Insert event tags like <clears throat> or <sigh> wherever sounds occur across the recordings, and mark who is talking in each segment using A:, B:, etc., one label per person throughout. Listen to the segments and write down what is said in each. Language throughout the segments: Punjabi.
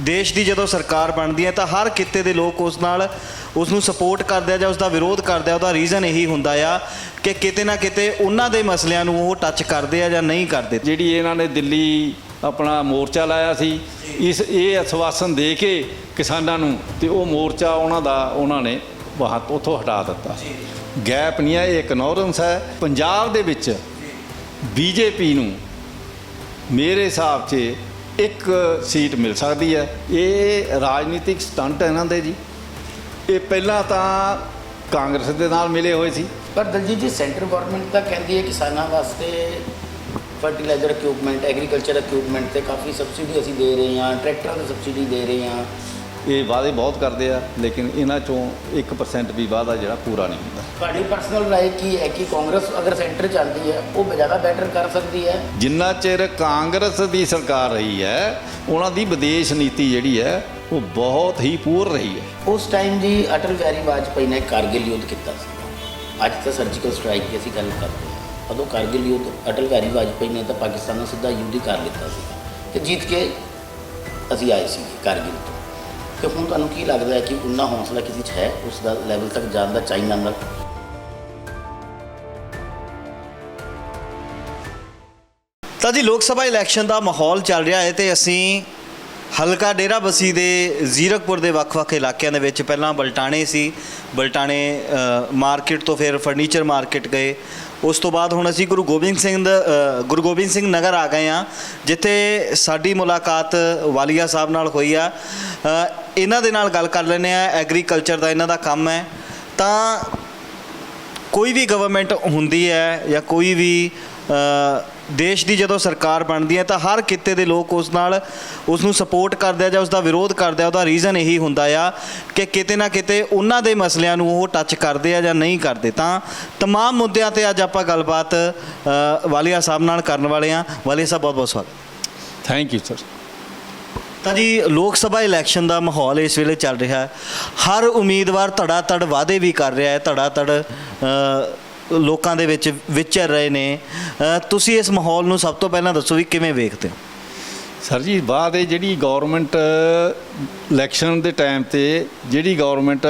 A: ਦੇਸ਼ ਦੀ ਜਦੋਂ ਸਰਕਾਰ ਬਣਦੀ ਹੈ ਤਾਂ ਹਰ ਕਿੱਤੇ ਦੇ ਲੋਕ ਉਸ ਨਾਲ ਉਸ ਨੂੰ ਸਪੋਰਟ ਕਰਦੇ ਆ ਜਾਂ ਉਸ ਦਾ ਵਿਰੋਧ ਕਰਦੇ ਆ ਉਹਦਾ ਰੀਜ਼ਨ ਇਹੀ ਹੁੰਦਾ ਆ ਕਿ ਕਿਤੇ ਨਾ ਕਿਤੇ ਉਹਨਾਂ ਦੇ ਮਸਲਿਆਂ ਨੂੰ ਉਹ ਟੱਚ ਕਰਦੇ ਆ ਜਾਂ ਨਹੀਂ ਕਰਦੇ।
B: ਜਿਹੜੀ ਇਹਨਾਂ ਨੇ ਦਿੱਲੀ ਆਪਣਾ ਮੋਰਚਾ ਲਾਇਆ ਸੀ ਇਸ ਇਹ ਆਸ਼ਵਾਸਨ ਦੇ ਕੇ ਕਿਸਾਨਾਂ ਨੂੰ ਤੇ ਉਹ ਮੋਰਚਾ ਉਹਨਾਂ ਦਾ ਉਹਨਾਂ ਨੇ ਬਾਹਰ ਉੱਥੋਂ ਹਟਾ ਦਿੱਤਾ। ਗੈਪ ਨਹੀਂ ਹੈ ਇਹ ਇਗਨੋਰੈਂਸ ਹੈ। ਪੰਜਾਬ ਦੇ ਵਿੱਚ ਬੀਜੇਪੀ ਨੂੰ ਮੇਰੇ ਹਿਸਾਬ 'ਚ ਇੱਕ ਸੀਟ ਮਿਲ ਸਕਦੀ ਹੈ। ਇਹ ਰਾਜਨੀਤਿਕ ਸਟੰਟ ਇਹਨਾਂ ਦੇ ਜੀ। ਇਹ ਪਹਿਲਾਂ ਤਾਂ ਕਾਂਗਰਸ ਦੇ ਨਾਲ ਮਿਲੇ ਹੋਏ ਸੀ।
C: ਪਰ ਦਲਜੀਤ ਜੀ, ਸੈਂਟਰ ਗਵਰਨਮੈਂਟ ਤਾਂ ਕਹਿੰਦੀ ਹੈ ਕਿਸਾਨਾਂ ਵਾਸਤੇ ਫਰਟੀਲਾਈਜ਼ਰ ਇਕਵਿਪਮੈਂਟ ਐਗਰੀਕਲਚਰ ਇਕਵਿਪਮੈਂਟ ਤੇ ਕਾਫੀ ਸਬਸਿਡੀ ਅਸੀਂ ਦੇ ਰਹੇ ਹਾਂ, ਟਰੈਕਟਰਾਂ ਦੀ ਸਬਸਿਡੀ ਦੇ ਰਹੇ ਹਾਂ।
B: ਇਹ ਵਾਅਦੇ ਬਹੁਤ ਕਰਦੇ ਆ ਲੇਕਿਨ ਇਹਨਾਂ ਚੋਂ 1% ਵੀ ਵਾਅਦਾ ਜਿਹੜਾ ਪੂਰਾ ਨਹੀਂ ਹੁੰਦਾ।
C: ਤੁਹਾਡੀ ਪਰਸਨਲ ਰਾਏ ਕੀ ਹੈ ਕਿ ਕਾਂਗਰਸ ਅਗਰ ਸੈਂਟਰ ਚੱਲਦੀ ਹੈ ਉਹ ਜ਼ਿਆਦਾ ਬੈਟਰ ਕਰ ਸਕਦੀ ਹੈ?
B: ਜਿੰਨਾ ਚਿਰ ਕਾਂਗਰਸ ਦੀ ਸਰਕਾਰ ਰਹੀ ਹੈ ਉਹਨਾਂ ਦੀ ਵਿਦੇਸ਼ ਨੀਤੀ ਜਿਹੜੀ ਹੈ ਉਹ ਬਹੁਤ ਹੀ ਪੂਰ ਰਹੀ ਹੈ।
C: ਉਸ ਟਾਈਮ ਜੀ ਅਟਲ ਬਿਹਾਰੀ ਵਾਜਪਾਈ ਨੇ ਕਾਰਗਿਲ ਯੁੱਧ ਕੀਤਾ ਸੀ। ਅੱਜ ਤਾਂ ਸਰਜੀਕਲ ਸਟ੍ਰਾਈਕ ਦੀ ਅਸੀਂ ਗੱਲ ਕਰਦੇ ਹਾਂ। ਉਦੋਂ ਕਾਰਗਿਲ ਯੁੱਧ ਅਟਲ ਬਿਹਾਰੀ ਵਾਜਪਾਈ ਨੇ ਤਾਂ ਪਾਕਿਸਤਾਨ ਨਾਲ ਸਿੱਧਾ ਯੁੱਧ ਹੀ ਕਰ ਲਿੱਤਾ ਸੀ। ਤੇ ਜਿੱਤ ਕੇ ਅਸੀਂ ਆਏ ਸੀ ਕਾਰਗਿਲ ਤੇ ਹੁਣ ਤੁਹਾਨੂੰ ਕੀ ਲੱਗਦਾ ਹੈ ਕਿ ਉਨਾ ਹੌਸਲਾ ਕਿਸੇ 'ਚ ਹੈ? ਉਸ ਦਾ ਲੈਵਲ ਤੱਕ ਜਾਣ ਦਾ ਚਾਈਨਾ ਨਾਲ
A: ਤਾਂ ਜੀ, ਲੋਕ ਸਭਾ ਇਲੈਕਸ਼ਨ ਦਾ ਮਾਹੌਲ ਚੱਲ ਰਿਹਾ ਹੈ ਤੇ ਅਸੀਂ ਹਲਕਾ ਡੇਰਾ ਬਸੀ ਦੇ ਜ਼ੀਰਕਪੁਰ ਦੇ ਵੱਖ-ਵੱਖ ਇਲਾਕਿਆਂ ਦੇ ਵਿੱਚ ਪਹਿਲਾਂ ਬਲਟਾਣੇ ਸੀ। ਬਲਟਾਣੇ ਮਾਰਕੀਟ ਤੋਂ ਫਿਰ ਫਰਨੀਚਰ ਮਾਰਕੀਟ ਗਏ। ਉਸ ਤੋਂ ਬਾਅਦ ਹੁਣ ਅਸੀਂ ਗੁਰੂ ਗੋਬਿੰਦ ਸਿੰਘ ਦਾ ਗੁਰੂ ਗੋਬਿੰਦ ਸਿੰਘ ਨਗਰ ਆ ਗਏ ਆ ਜਿੱਥੇ ਸਾਡੀ ਮੁਲਾਕਾਤ ਵਾਲੀਆ ਸਾਹਿਬ ਨਾਲ ਹੋਈ ਆ। ਇਹਨਾਂ ਦੇ ਨਾਲ ਗੱਲ ਕਰ ਲੈਂਦੇ ਆ ਐਗਰੀਕਲਚਰ ਦਾ ਇਹਨਾਂ ਦਾ ਕੰਮ ਹੈ। ਤਾਂ ਕੋਈ ਵੀ ਗਵਰਨਮੈਂਟ ਹੁੰਦੀ ਹੈ ਜਾਂ ਕੋਈ ਵੀ ਦੇਸ਼ ਦੀ ਜਦੋਂ ਸਰਕਾਰ ਬਣਦੀ ਹੈ ਤਾਂ ਹਰ ਕਿੱਤੇ ਦੇ ਲੋਕ ਉਸ ਨਾਲ ਉਸ ਨੂੰ ਸਪੋਰਟ ਕਰਦੇ ਆ ਜਾਂ ਉਸ ਦਾ ਵਿਰੋਧ ਕਰਦੇ ਆ ਉਹਦਾ ਰੀਜ਼ਨ ਇਹੀ ਹੁੰਦਾ ਆ ਕਿ ਕਿਤੇ ਨਾ ਕਿਤੇ ਉਹਨਾਂ ਦੇ ਮਸਲਿਆਂ ਨੂੰ ਉਹ ਟੱਚ ਕਰਦੇ ਆ ਜਾਂ ਨਹੀਂ ਕਰਦੇ ਤਾਂ तमाम ਮੁੱਦਿਆਂ ਤੇ ਅੱਜ ਆਪਾਂ ਗੱਲਬਾਤ ਅ, ਵਾਲੀਆ ਸਾਹਿਬ ਨਾਲ ਕਰਨ ਵਾਲੇ ਆ ਵਾਲੀਆ ਸਾਹਿਬ ਬਹੁਤ ਬਹੁਤ ਸਵਾਗਤ
B: ਥੈਂਕ ਯੂ ਸਰ
A: ਤਾਂ ਜੀ ਲੋਕ ਸਭਾ ਇਲੈਕਸ਼ਨ ਦਾ ਮਾਹੌਲ ਇਸ ਵੇਲੇ ਚੱਲ ਰਿਹਾ ਹੈ ਹਰ ਉਮੀਦਵਾਰ ਧੜਾ ਧੜ ਵਾਅਦੇ ਵੀ ਕਰ ਰਿਹਾ ਹੈ ਧੜਾ ਧੜ ਅ, ਲੋਕਾਂ ਦੇ ਵਿੱਚ ਵਿਚਰ ਰਹੇ ਨੇ ਤੁਸੀਂ ਇਸ ਮਾਹੌਲ ਨੂੰ ਸਭ ਤੋਂ ਪਹਿਲਾਂ ਦੱਸੋ ਵੀ ਕਿਵੇਂ ਵੇਖਦੇ ਹੋ?
B: ਸਰ ਜੀ, ਬਾਅਦ ਇਹ ਜਿਹੜੀ ਗਵਰਨਮੈਂਟ ਇਲੈਕਸ਼ਨ ਦੇ ਟਾਈਮ ਤੇ ਜਿਹੜੀ ਗਵਰਨਮੈਂਟ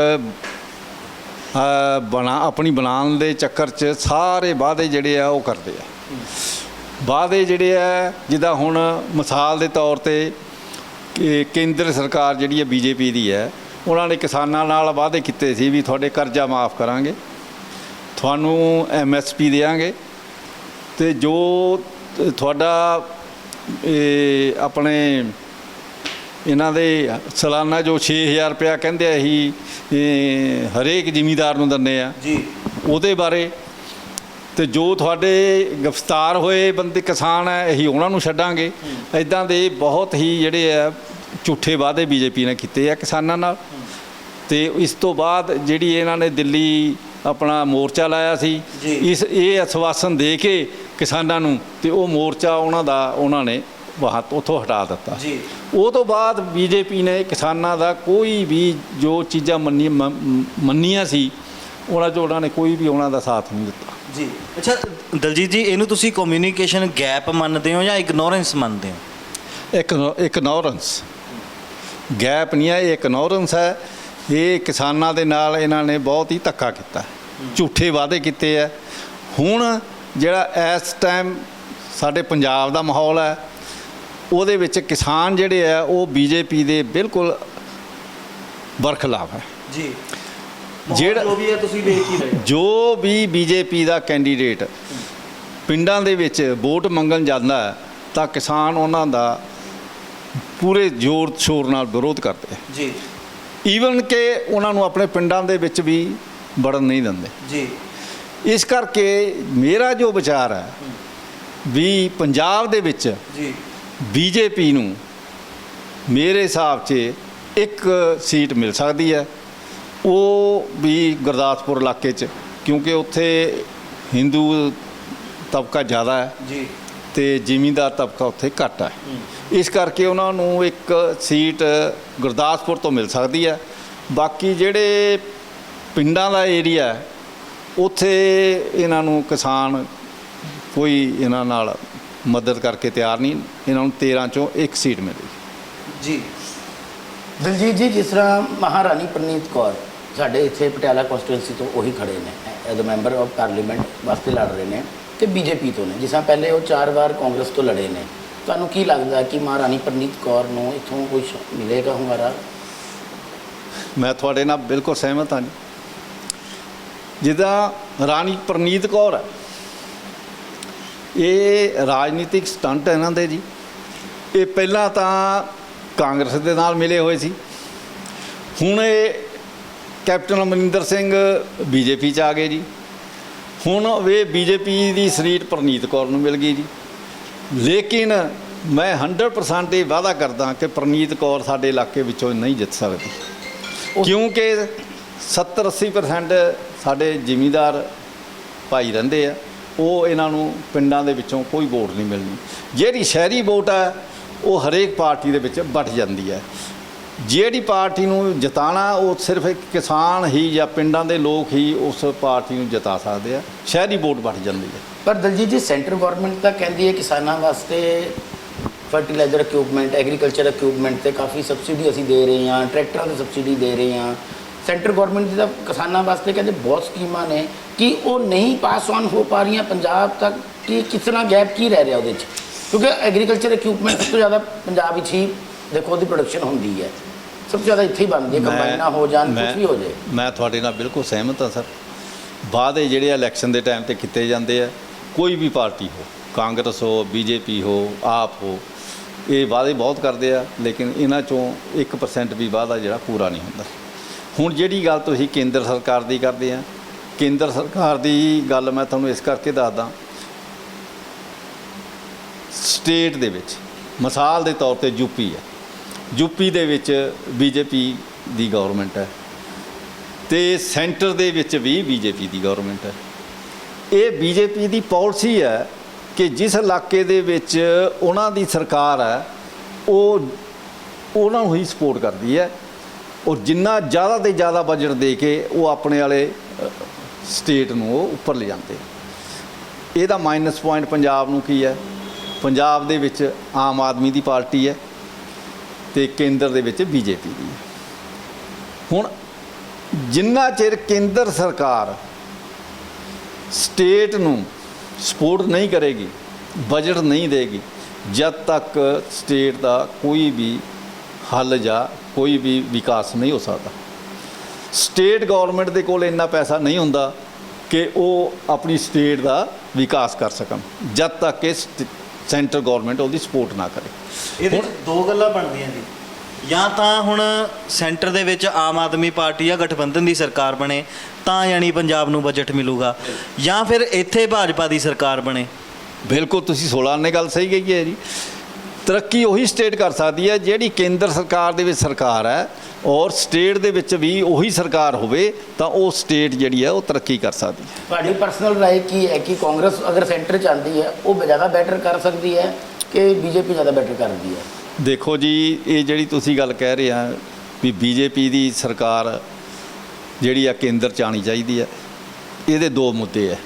B: ਬਣਾ, ਆਪਣੀ ਬਣਾਉਣ ਦੇ ਚੱਕਰ 'ਚ ਸਾਰੇ ਵਾਅਦੇ ਜਿਹੜੇ ਆ ਉਹ ਕਰਦੇ ਆ। ਵਾਅਦੇ ਜਿਹੜੇ ਆ, ਜਿੱਦਾਂ ਹੁਣ ਮਿਸਾਲ ਦੇ ਤੌਰ ਤੇ ਕਿ ਕੇਂਦਰ ਸਰਕਾਰ ਜਿਹੜੀ ਹੈ ਬੀਜੇਪੀ ਦੀ ਹੈ ਉਹਨਾਂ ਨੇ ਕਿਸਾਨਾਂ ਨਾਲ ਵਾਅਦੇ ਕੀਤੇ ਸੀ ਵੀ ਤੁਹਾਡੇ ਕਰਜ਼ਾ ਮਾਫ ਕਰਾਂਗੇ। ਤੁਹਾਨੂੰ ਐਮਐਸਪੀ ਦੇਵਾਂਗੇ ਤੇ ਜੋ ਤੁਹਾਡਾ ਇਹ ਆਪਣੇ ਇਹਨਾਂ ਦੇ ਸਾਲਾਨਾ ਜੋ 6000 ਰੁਪਇਆ ਕਹਿੰਦੇ ਆ ਇਹ ਹਰੇਕ ਜ਼ਿਮੀਂਦਾਰ ਨੂੰ ਦਿੰਦੇ ਆ।
A: ਜੀ।
B: ਉਹਦੇ ਬਾਰੇ ਤੇ ਜੋ ਤੁਹਾਡੇ ਗ੍ਰਿਫਤਾਰ ਹੋਏ ਬੰਦੇ ਕਿਸਾਨ ਹੈ ਅਸੀਂ ਉਹਨਾਂ ਨੂੰ ਛੱਡਾਂਗੇ। ਇਦਾਂ ਦੇ ਬਹੁਤ ਹੀ ਜਿਹੜੇ ਆ ਝੂਠੇ ਵਾਅਦੇ ਬੀਜੇਪੀ ਨੇ ਕੀਤੇ ਆ ਕਿਸਾਨਾਂ ਨਾਲ। ਤੇ ਇਸ ਤੋਂ ਬਾਅਦ ਜਿਹੜੀ ਇਹਨਾਂ ਨੇ ਦਿੱਲੀ ਆਪਣਾ ਮੋਰਚਾ ਲਾਇਆ ਸੀ। ਇਸ ਇਹ ਆਸ਼ਵਾਸਨ ਦੇ ਕੇ ਕਿਸਾਨਾਂ ਨੂੰ ਤੇ ਉਹ ਮੋਰਚਾ ਉਹਨਾਂ ਦਾ ਉਹਨਾਂ ਨੇ ਬਾਹਰ ਉੱਥੋਂ ਹਟਾ ਦਿੱਤਾ।
A: ਜੀ।
B: ਉਹ ਤੋਂ ਬਾਅਦ ਬੀਜੇਪੀ ਨੇ ਕਿਸਾਨਾਂ ਦਾ ਕੋਈ ਵੀ ਜੋ ਚੀਜ਼ਾਂ ਮੰਨੀ ਮ- ਮੰਨੀਆਂ ਸੀ ਉਹਨਾਂ 'ਚ ਉਹਨਾਂ ਨੇ ਕੋਈ ਵੀ ਉਹਨਾਂ ਦਾ ਸਾਥ ਨਹੀਂ ਦਿੱਤਾ।
A: ਜੀ। ਅੱਛਾ ਦਲਜੀਤ ਜੀ ਇਹਨੂੰ ਤੁਸੀਂ ਕਮਿਊਨੀਕੇਸ਼ਨ ਗੈਪ ਮੰਨਦੇ ਹੋ ਜਾਂ ਇਗਨੋਰੈਂਸ ਮੰਨਦੇ ਹੋ?
B: ਇੱਕ ਇਗਨੋਰੈਂਸ ਗੈਪ ਨਹੀਂ ਹੈ ਇਹ ਇਗਨੋਰੈਂਸ ਹੈ। ਇਹ ਕਿਸਾਨਾਂ ਦੇ ਨਾਲ ਇਹਨਾਂ ਨੇ ਬਹੁਤ ਹੀ ਧੱਕਾ ਕੀਤਾ। ਝੂਠੇ ਵਾਅਦੇ ਕੀਤੇ ਆ। ਹੁਣ ਜਿਹੜਾ ਇਸ ਟਾਈਮ ਸਾਡੇ ਪੰਜਾਬ ਦਾ ਮਾਹੌਲ ਹੈ ਉਹਦੇ ਵਿੱਚ ਕਿਸਾਨ ਜਿਹੜੇ ਆ ਉਹ ਬੀਜੇਪੀ ਦੇ ਬਿਲਕੁਲ ਬਰਖਲਾਫ ਹੈ।
A: ਜੀ।
B: ਜਿਹੜਾ-
A: ਜੋ ਵੀ ਹੈ ਤੁਸੀਂ ਵੇਖ ਹੀ ਰਹੇ
B: ਜੋ ਵੀ ਬੀਜੇਪੀ ਦਾ ਕੈਂਡੀਡੇਟ ਪਿੰਡਾਂ ਦੇ ਵਿੱਚ ਵੋਟ ਮੰਗਣ ਜਾਂਦਾ ਤਾਂ ਕਿਸਾਨ ਉਹਨਾਂ ਦਾ ਪੂਰੇ ਜ਼ੋਰ ਸ਼ੋਰ ਨਾਲ ਵਿਰੋਧ ਕਰਦੇ ਆ।
A: ਜੀ।
B: ਈਵਨ ਕਿ ਉਹਨਾਂ ਨੂੰ ਆਪਣੇ ਪਿੰਡਾਂ ਦੇ ਵਿੱਚ ਵੀ ਵੜਨ ਨਹੀਂ ਦਿੰਦੇ।
A: ਜੀ।
B: ਇਸ ਕਰਕੇ ਮੇਰਾ ਜੋ ਵਿਚਾਰ ਹੈ ਵੀ ਪੰਜਾਬ ਦੇ ਵਿੱਚ
A: ਜੀ।
B: ਬੀਜੇਪੀ ਨੂੰ ਮੇਰੇ ਹਿਸਾਬ 'ਚ ਇੱਕ ਸੀਟ ਮਿਲ ਸਕਦੀ ਹੈ। ਉਹ ਵੀ ਗੁਰਦਾਸਪੁਰ ਇਲਾਕੇ 'ਚ ਕਿਉਂਕਿ ਉੱਥੇ ਹਿੰਦੂ ਤਬਕਾ ਜ਼ਿਆਦਾ ਹੈ।
A: ਜੀ।
B: ਤੇ ਜ਼ਿਮੀਂਦਾਰ ਤਬਕਾ ਉੱਥੇ ਘੱਟ ਹੈ ਇਸ ਕਰਕੇ ਉਹਨਾਂ ਨੂੰ ਇੱਕ ਸੀਟ ਗੁਰਦਾਸਪੁਰ ਤੋਂ ਮਿਲ ਸਕਦੀ ਹੈ ਬਾਕੀ ਜਿਹੜੇ ਪਿੰਡਾਂ ਦਾ ਏਰੀਆ, ਉੱਥੇ ਇਹਨਾਂ ਨੂੰ ਕਿਸਾਨ ਕੋਈ ਇਹਨਾਂ ਨਾਲ ਮਦਦ ਕਰਕੇ ਤਿਆਰ ਨਹੀਂ। ਇਹਨਾਂ ਨੂੰ 13 ਚੋਂ ਇੱਕ ਸੀਟ ਮਿਲੇਗੀ।
A: ਜੀ।
C: ਦਿਲਜੀਤ ਜੀ, ਜਿਸ ਤਰ੍ਹਾਂ ਮਹਾਰਾਣੀ ਪ੍ਰਨੀਤ ਕੌਰ ਸਾਡੇ ਇੱਥੇ ਪਟਿਆਲਾ ਕਨਸਟੀਟੂਐਂਸੀ ਤੋਂ ਉਹੀ ਖੜੇ ਨੇ। As a member of parliament ਵਾਸਤੇ ਲੜ ਰਹੇ ਨੇ। ਤੇ ਬੀਜੇਪੀ ਤੋਂ ਨੇ। ਜਿਸ ਤਰ੍ਹਾਂ ਪਹਿਲੇ ਉਹ ਚਾਰ ਵਾਰ ਕਾਂਗਰਸ ਤੋਂ ਲੜੇ ਨੇ। ਤੁਹਾਨੂੰ ਕੀ ਲੱਗਦਾ ਕਿ ਮਹਾਰਾਣੀ ਪ੍ਰਨੀਤ ਕੌਰ ਨੂੰ ਇੱਥੋਂ ਕੁਝ ਮਿਲੇਗਾ ਹਮਾਰਾ
B: ਮੈਂ ਤੁਹਾਡੇ ਨਾਲ ਬਿਲਕੁਲ ਸਹਿਮਤ ਹਾਂ ਜੀ। ਜਿੱਦਾਂ ਰਾਣੀ ਪ੍ਰਨੀਤ ਕੌਰ ਹੈ, ਇਹ ਰਾਜਨੀਤਿਕ ਸਟੰਟ ਇਹਨਾਂ ਦੇ ਜੀ। ਇਹ ਪਹਿਲਾਂ ਤਾਂ ਕਾਂਗਰਸ ਦੇ ਨਾਲ ਮਿਲੇ ਹੋਏ ਸੀ। ਹੁਣ ਇਹ ਕੈਪਟਨ ਅਮਰਿੰਦਰ ਸਿੰਘ ਬੀਜੇਪੀ ਚ ਆ ਗਏ ਜੀ। ਹੁਣ ਇਹ ਬੀਜੇਪੀ ਦੀ ਸਰੀਟ ਪ੍ਰਨੀਤ ਕੌਰ ਨੂੰ ਮਿਲ ਗਈ ਜੀ। ਲੇਕਿਨ ਮੈਂ 100% ਇਹ ਵਾਅਦਾ ਕਰਦਾ ਕਿ ਪ੍ਰਨੀਤ ਕੌਰ ਸਾਡੇ ਇਲਾਕੇ ਵਿੱਚੋਂ ਨਹੀਂ ਜਿੱਤ ਸਕਦੀ। ਕਿਉਂਕਿ 70 80% ਸਾਡੇ ਜ਼ਿਮੀਂਦਾਰ ਭਾਈ ਰਹਿੰਦੇ ਆ ਉਹ ਇਹਨਾਂ ਨੂੰ ਪਿੰਡਾਂ ਦੇ ਵਿੱਚੋਂ ਕੋਈ ਵੋਟ ਨਹੀਂ ਮਿਲਣੀ। ਜਿਹੜੀ ਸ਼ਹਿਰੀ ਵੋਟ ਹੈ ਉਹ ਹਰੇਕ ਪਾਰਟੀ ਦੇ ਵਿੱਚ ਵਟ ਜਾਂਦੀ ਹੈ ਜਿਹੜੀ ਪਾਰਟੀ ਨੂੰ ਜਿਤਾਣਾ ਉਹ ਸਿਰਫ ਇੱਕ ਕਿਸਾਨ ਹੀ ਜਾਂ ਪਿੰਡਾਂ ਦੇ ਲੋਕ ਹੀ ਉਸ ਪਾਰਟੀ ਨੂੰ ਜਿਤਾ ਸਕਦੇ ਆ। ਸ਼ਹਿਰੀ ਵੋਟ ਵਟ ਜਾਂਦੀ ਹੈ।
C: ਪਰ ਦਲਜੀਤ ਜੀ, ਸੈਂਟਰ ਗਵਰਨਮੈਂਟ ਤਾਂ ਕਹਿੰਦੀ ਹੈ ਕਿਸਾਨਾਂ ਵਾਸਤੇ ਫਰਟੀਲਾਈਜ਼ਰ ਇਕਵਿਪਮੈਂਟ ਐਗਰੀਕਲਚਰ ਇਕਵਿਪਮੈਂਟ ਤੇ ਕਾਫੀ ਸਬਸਿਡੀ ਅਸੀਂ ਦੇ ਰਹੇ ਹਾਂ, ਟਰੈਕਟਰਾਂ ਦੀ ਸਬਸਿਡੀ ਦੇ ਰਹੇ ਹਾਂ। ਸੈਂਟਰ ਗਵਰਨਮੈਂਟ ਦੀ ਤਾਂ ਕਿਸਾਨਾਂ ਵਾਸਤੇ ਕਹਿੰਦੇ ਬਹੁਤ ਸਕੀਮਾਂ ਨੇ। ਕਿ ਉਹ ਨਹੀਂ ਪਾਸ ਆਨ ਹੋ ਪਾ ਰਹੀਆਂ ਪੰਜਾਬ ਤੱਕ? ਕਿ ਕਿਤਨਾ ਗੈਪ ਕੀ ਰਹਿ ਰਿਹਾ ਉਹਦੇ 'ਚ? ਕਿਉਂਕਿ ਐਗਰੀਕਲਚਰ ਇਕਵਿਪਮੈਂਟ ਤੋਂ ਜ਼ਿਆਦਾ ਪੰਜਾਬ ਵਿੱਚ ਹੀ ਦੇਖੋ ਉਹਦੀ ਪ੍ਰੋਡਕਸ਼ਨ ਹੁੰਦੀ ਹੈ। ਸਭ ਤੋਂ ਜ਼ਿਆਦਾ ਇੱਥੇ ਹੀ ਬਣਦੀ ਹੈ ਕੰਬਾਈਨਾਂ ਹੋ ਜਾਣ ਕੁਝ ਵੀ ਹੋ ਜਾਏ।
B: ਮੈਂ ਤੁਹਾਡੇ ਨਾਲ ਬਿਲਕੁਲ ਸਹਿਮਤ ਹਾਂ ਸਰ। ਵਾਅਦੇ ਜਿਹੜੇ ਇਲੈਕਸ਼ਨ ਦੇ ਟਾਈਮ ਤੇ ਕੀਤੇ ਜਾਂਦੇ ਆ ਕੋਈ ਵੀ ਪਾਰਟੀ ਹੋ ਕਾਂਗਰਸ ਹੋ ਬੀਜੇਪੀ ਹੋ ਆਪ ਹੋ ਇਹ ਵਾਅਦੇ ਬਹੁਤ ਕਰਦੇ ਆ ਲੇਕਿਨ ਇਹਨਾਂ ਚੋਂ 1% ਵੀ ਵਾਅਦਾ ਜਿਹੜਾ ਪੂਰਾ ਨਹੀਂ ਹੁੰਦਾ। ਹੁਣ ਜਿਹੜੀ ਗੱਲ ਤੁਸੀਂ ਕੇਂਦਰ ਸਰਕਾਰ ਦੀ ਕਰਦੇ ਆ ਕੇਂਦਰ ਸਰਕਾਰ ਦੀ ਗੱਲ ਮੈਂ ਤੁਹਾਨੂੰ ਇਸ ਕਰਕੇ ਦੱਸਦਾ ਸਟੇਟ ਦੇ ਵਿੱਚ ਮਿਸਾਲ ਦੇ ਤੌਰ ਤੇ ਯੂਪੀ ਹੈ ਯੂਪੀ ਦੇ ਵਿੱਚ ਬੀਜੇਪੀ ਦੀ ਗਵਰਨਮੈਂਟ ਹੈ ਤੇ ਸੈਂਟਰ ਦੇ ਵਿੱਚ ਵੀ ਬੀਜੇਪੀ ਦੀ ਗਵਰਨਮੈਂਟ ਹੈ। ਇਹ ਬੀਜੇਪੀ ਦੀ ਪਾਲਿਸੀ ਹੈ ਕਿ ਜਿਸ ਇਲਾਕੇ ਦੇ ਵਿੱਚ ਉਹਨਾਂ ਦੀ ਸਰਕਾਰ ਹੈ, ਉਹ ਉਹਨਾਂ ਨੂੰ ਹੀ ਸਪੋਰਟ ਕਰਦੀ ਹੈ ਔਰ ਜਿੰਨਾ ਜ਼ਿਆਦਾ ਤੇ ਜ਼ਿਆਦਾ ਬਜਟ ਦੇ ਕੇ ਉਹ ਆਪਣੇ ਵਾਲੇ ਸਟੇਟ ਨੂੰ ਉਹ ਉੱਪਰ ਲੈ ਜਾਂਦੇ ਇਹਦਾ ਮਾਈਨਸ ਪੁਆਇੰਟ ਪੰਜਾਬ ਨੂੰ ਕੀ ਹੈ? ਪੰਜਾਬ ਦੇ ਵਿੱਚ ਆਮ ਆਦਮੀ ਦੀ ਪਾਰਟੀ ਹੈ। ਤੇ ਕੇਂਦਰ ਦੇ ਵਿੱਚ ਬੀਜੇਪੀ ਦੀ। ਹੈ ਹੁਣ ਜਿੰਨਾ ਚਿਰ ਕੇਂਦਰ ਸਰਕਾਰ ਸਟੇਟ ਨੂੰ ਸਪੋਰਟ ਨਹੀਂ ਕਰੇਗੀ, ਬਜਟ ਨਹੀਂ ਦੇਗੀ, ਜਦ ਤੱਕ ਸਟੇਟ ਦਾ ਕੋਈ ਵੀ ਹੱਲ ਜਾਂ ਕੋਈ ਵੀ ਵਿਕਾਸ ਨਹੀਂ ਹੋ ਸਕਦਾ। ਸਟੇਟ ਗਵਰਨਮੈਂਟ ਦੇ ਕੋਲ ਇੰਨਾ ਪੈਸਾ ਨਹੀਂ ਹੁੰਦਾ ਕਿ ਉਹ ਆਪਣੀ ਸਟੇਟ ਦਾ ਵਿਕਾਸ ਕਰ ਸਕਣ। ਜਦ ਤੱਕ ਕਿ ਸੈਂਟਰ ਗਵਰਨਮੈਂਟ ਉਹਦੀ ਸਪੋਰਟ ਨਾ ਕਰੇ।
A: ਇਹਦੇ 'ਚ ਦੋ ਗੱਲਾਂ ਬਣਦੀਆਂ ਜੀ। ਜਾਂ ਤਾਂ ਹੁਣ ਸੈਂਟਰ ਦੇ ਵਿੱਚ ਆਮ ਆਦਮੀ ਪਾਰਟੀ ਜਾਂ ਗਠਬੰਧਨ ਦੀ ਸਰਕਾਰ ਬਣੇ ਤਾਂ ਯਾਨੀ ਪੰਜਾਬ ਨੂੰ ਬਜਟ ਮਿਲੂਗਾ। ਜਾਂ ਫਿਰ ਇੱਥੇ ਭਾਜਪਾ ਦੀ ਸਰਕਾਰ ਬਣੇ।
B: ਬਿਲਕੁਲ ਤੁਸੀਂ 16 ਨੇ ਗੱਲ ਸਹੀ ਕਹੀ ਹੈ ਜੀ। ਤਰੱਕੀ ਉਹੀ ਸਟੇਟ ਕਰ ਸਕਦੀ ਹੈ ਜਿਹੜੀ ਕੇਂਦਰ ਸਰਕਾਰ ਦੇ ਵਿੱਚ ਸਰਕਾਰ ਹੈ। ਔਰ ਸਟੇਟ ਦੇ ਵਿੱਚ ਵੀ ਉਹੀ ਸਰਕਾਰ ਹੋਵੇ ਤਾਂ ਉਹ ਸਟੇਟ ਜਿਹੜੀ ਹੈ ਉਹ ਤਰੱਕੀ ਕਰ ਸਕਦੀ ਹੈ।
C: ਤੁਹਾਡੀ ਪਰਸਨਲ ਰਾਏ ਕੀ ਹੈ ਕਿ ਕਾਂਗਰਸ ਅਗਰ ਸੈਂਟਰ ਚ ਆਉਂਦੀ ਹੈ ਉਹ ਜ਼ਿਆਦਾ ਬੈਟਰ ਕਰ ਸਕਦੀ ਹੈ ਕਿ ਬੀਜੇਪੀ ਜ਼ਿਆਦਾ ਬੈਟਰ ਕਰਦੀ ਹੈ?
B: ਦੇਖੋ ਜੀ ਇਹ ਜਿਹੜੀ ਤੁਸੀਂ ਗੱਲ ਕਹਿ ਰਹੇ ਆ ਵੀ ਬੀਜੇਪੀ ਦੀ ਸਰਕਾਰ ਜਿਹੜੀ ਆ ਕੇਂਦਰ ਚ ਆਣੀ ਚਾਹੀਦੀ ਹੈ ਇਹਦੇ ਦੋ ਮੁੱਦੇ ਹੈ।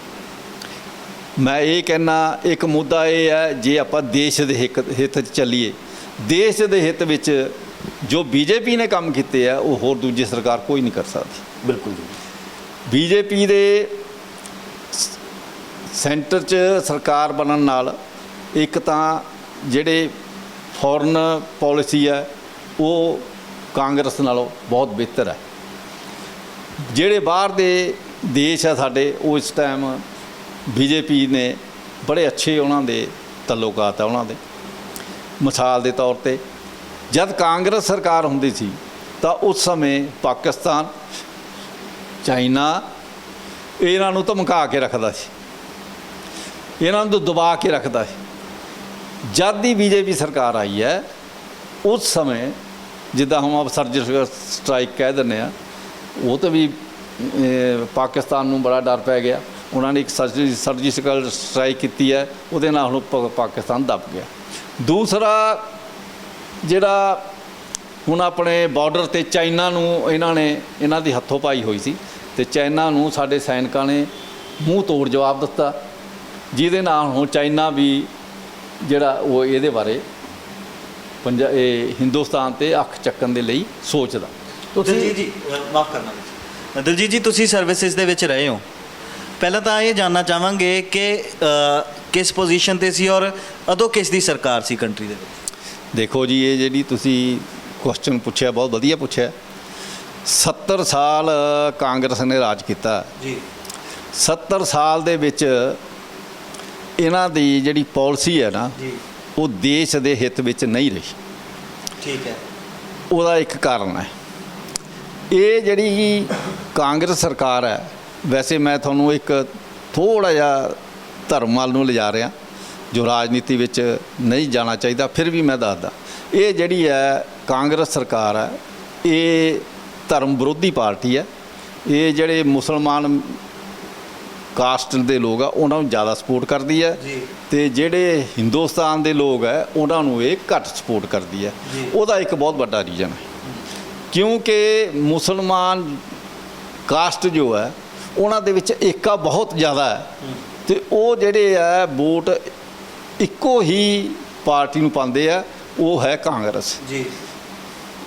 B: ਮੈਂ ਇਹ ਕਹਿਣਾ ਇੱਕ ਮੁੱਦਾ ਇਹ ਹੈ ਜੇ ਆਪਾਂ ਦੇਸ਼ ਦੇ ਹਿੱਤ 'ਚ ਚੱਲੀਏ ਦੇਸ਼ ਦੇ ਹਿੱਤ ਵਿੱਚ ਜੋ ਬੀਜੇਪੀ ਨੇ ਕੰਮ ਕੀਤੇ ਆ ਉਹ ਹੋਰ ਦੂਜੀ ਸਰਕਾਰ ਕੋਈ ਨਹੀਂ ਕਰ ਸਕਦੀ।
C: ਬਿਲਕੁਲ ਜੀ।
B: ਬੀਜੇਪੀ ਦੇ ਸੈਂਟਰ 'ਚ ਸਰਕਾਰ ਬਣਨ ਨਾਲ ਇੱਕ ਤਾਂ ਜਿਹੜੇ ਫੋਰਨ ਪਾਲਿਸੀ ਹੈ ਉਹ ਕਾਂਗਰਸ ਨਾਲੋਂ ਬਹੁਤ ਬਿਹਤਰ ਹੈ ਜਿਹੜੇ ਬਾਹਰ ਦੇ ਦੇਸ਼ ਆ ਸਾਡੇ ਉਹ ਇਸ ਟਾਈਮ ਬੀਜੇਪੀ ਨੇ ਬੜੇ ਅੱਛੇ ਉਹਨਾਂ ਦੇ ਤਾਲੁਕਾਤ ਆ ਉਹਨਾਂ ਦੇ। ਮਿਸਾਲ ਦੇ ਤੌਰ ਤੇ ਜਦ ਕਾਂਗਰਸ ਸਰਕਾਰ ਹੁੰਦੀ ਸੀ, ਤਾਂ ਉਸ ਸਮੇਂ ਪਾਕਿਸਤਾਨ, ਚਾਈਨਾ ਇਹਨਾਂ ਨੂੰ ਧਮਕਾ ਕੇ ਰੱਖਦਾ ਸੀ। ਇਹਨਾਂ ਨੂੰ ਦਬਾ ਕੇ ਰੱਖਦਾ ਸੀ। ਜਦ ਦੀ ਬੀਜੇਪੀ ਸਰਕਾਰ ਆਈ ਹੈ, ਉਸ ਸਮੇਂ ਜਿੱਦਾਂ ਹੁਣ ਆਪ ਸਰਜੀਕਲ ਸਟ੍ਰਾਈਕ ਕਹਿ ਦਿੰਦੇ ਆ ਉਹ ਤਾਂ ਵੀ ਪਾਕਿਸਤਾਨ ਨੂੰ ਬੜਾ ਡਰ ਪੈ ਗਿਆ। ਉਹਨਾਂ ਨੇ ਇੱਕ ਸਰਜੀ ਸਰਜੀਕਲ ਸਟ੍ਰਾਈਕ ਕੀਤੀ ਹੈ, ਉਹਦੇ ਨਾਲ ਹੁਣ ਪਾ- ਪਾਕਿਸਤਾਨ ਦਬ ਗਿਆ। ਦੂਸਰਾ ਜਿਹੜਾ ਹੁਣ ਆਪਣੇ ਬਾਰਡਰ ਤੇ ਚਾਈਨਾ ਨੂੰ ਇਹਨਾਂ ਨੇ ਇਹਨਾਂ ਦੀ ਹੱਥੋਂ ਪਾਈ ਹੋਈ ਸੀ ਤੇ ਚਾਈਨਾ ਨੂੰ ਸਾਡੇ ਸੈਨਿਕਾਂ ਨੇ ਮੂੰਹ ਤੋੜ ਜਵਾਬ ਦਿੱਤਾ ਜਿਹਦੇ ਨਾਲ ਹੁਣ ਚਾਈਨਾ ਵੀ ਜਿਹੜਾ ਉਹ ਇਹਦੇ ਬਾਰੇ ਪੰਜਾ ਇਹ ਹਿੰਦੁਸਤਾਨ ਤੇ ਅੱਖ ਚੱਕਣ ਦੇ ਲਈ ਸੋਚਦਾ।
A: ਦਲਜੀਤ ਜੀ ਮਾਫ ਕਰਨਾ ਦਲਜੀਤ ਜੀ ਤੁਸੀਂ ਸਰਵਿਸਿਜ਼ ਦੇ ਵਿੱਚ ਰਹੇ ਹੋ। ਪਹਿਲਾਂ ਤਾਂ ਇਹ ਜਾਨਣਾ ਚਾਹਾਂਗੇ ਕਿ ਕਿਸ ਪੋਜੀਸ਼ਨ ਤੇ ਸੀ ਔਰ ਉਦੋਂ ਕਿਸ ਦੀ ਸਰਕਾਰ ਸੀ ਕੰਟਰੀ ਦੇ ਵਿੱਚ?
B: ਦੇਖੋ ਜੀ ਇਹ ਜਿਹੜੀ ਤੁਸੀਂ ਕੁਐਸਚਨ ਪੁੱਛਿਆ ਬਹੁਤ ਵਧੀਆ ਪੁੱਛਿਆ। 70 ਸਾਲ ਕਾਂਗਰਸ ਨੇ ਰਾਜ ਕੀਤਾ।
A: ਜੀ।
B: 70 ਸਾਲ ਦੇ ਵਿੱਚ ਇਹਨਾਂ ਦੀ ਜਿਹੜੀ ਪਾਲਿਸੀ ਹੈ ਨਾ
A: ਜੀ।
B: ਉਹ ਦੇਸ਼ ਦੇ ਹਿੱਤ ਵਿੱਚ ਨਹੀਂ ਰਹੀ।
A: ਠੀਕ ਹੈ।
B: ਉਹਦਾ ਇੱਕ ਕਾਰਨ ਹੈ। ਇਹ ਜਿਹੜੀ ਕਾਂਗਰਸ ਸਰਕਾਰ ਹੈ ਵੈਸੇ ਮੈਂ ਤੁਹਾਨੂੰ ਇੱਕ ਥੋੜਾ ਜਿਹਾ ਧਰਮ ਵੱਲ ਨੂੰ ਲਿਜਾ ਰਿਹਾ। ਜੋ ਰਾਜਨੀਤੀ ਵਿੱਚ ਨਹੀਂ ਜਾਣਾ ਚਾਹੀਦਾ ਫਿਰ ਵੀ ਮੈਂ ਦੱਸਦਾ। ਇਹ ਜਿਹੜੀ ਹੈ ਕਾਂਗਰਸ ਸਰਕਾਰ ਹੈ ਇਹ ਧਰਮ ਵਿਰੋਧੀ ਪਾਰਟੀ ਹੈ। ਇਹ ਜਿਹੜੇ ਮੁਸਲਮਾਨ ਕਾਸਟ ਦੇ ਲੋਕ ਆ ਉਹਨਾਂ ਨੂੰ ਜ਼ਿਆਦਾ ਸਪੋਰਟ ਕਰਦੀ ਹੈ। ਤੇ ਜਿਹੜੇ ਹਿੰਦੁਸਤਾਨ ਦੇ ਲੋਕ ਹੈ ਉਹਨਾਂ ਨੂੰ ਇਹ ਘੱਟ ਸਪੋਰਟ ਕਰਦੀ ਹੈ। ਉਹਦਾ ਇੱਕ ਬਹੁਤ ਵੱਡਾ ਰੀਜ਼ਨ ਹੈ। ਕਿਉਂਕਿ ਮੁਸਲਮਾਨ ਕਾਸਟ ਜੋ ਹੈ ਉਹਨਾਂ ਦੇ ਵਿੱਚ ਏਕਾ ਬਹੁਤ ਜ਼ਿਆਦਾ ਹੈ। ਤੇ ਉਹ ਜਿਹੜੇ ਆ ਵੋਟ ਇੱਕੋ ਹੀ ਪਾਰਟੀ ਨੂੰ ਪਾਉਂਦੇ ਆ ਉਹ ਹੈ ਕਾਂਗਰਸ।
A: ਜੀ।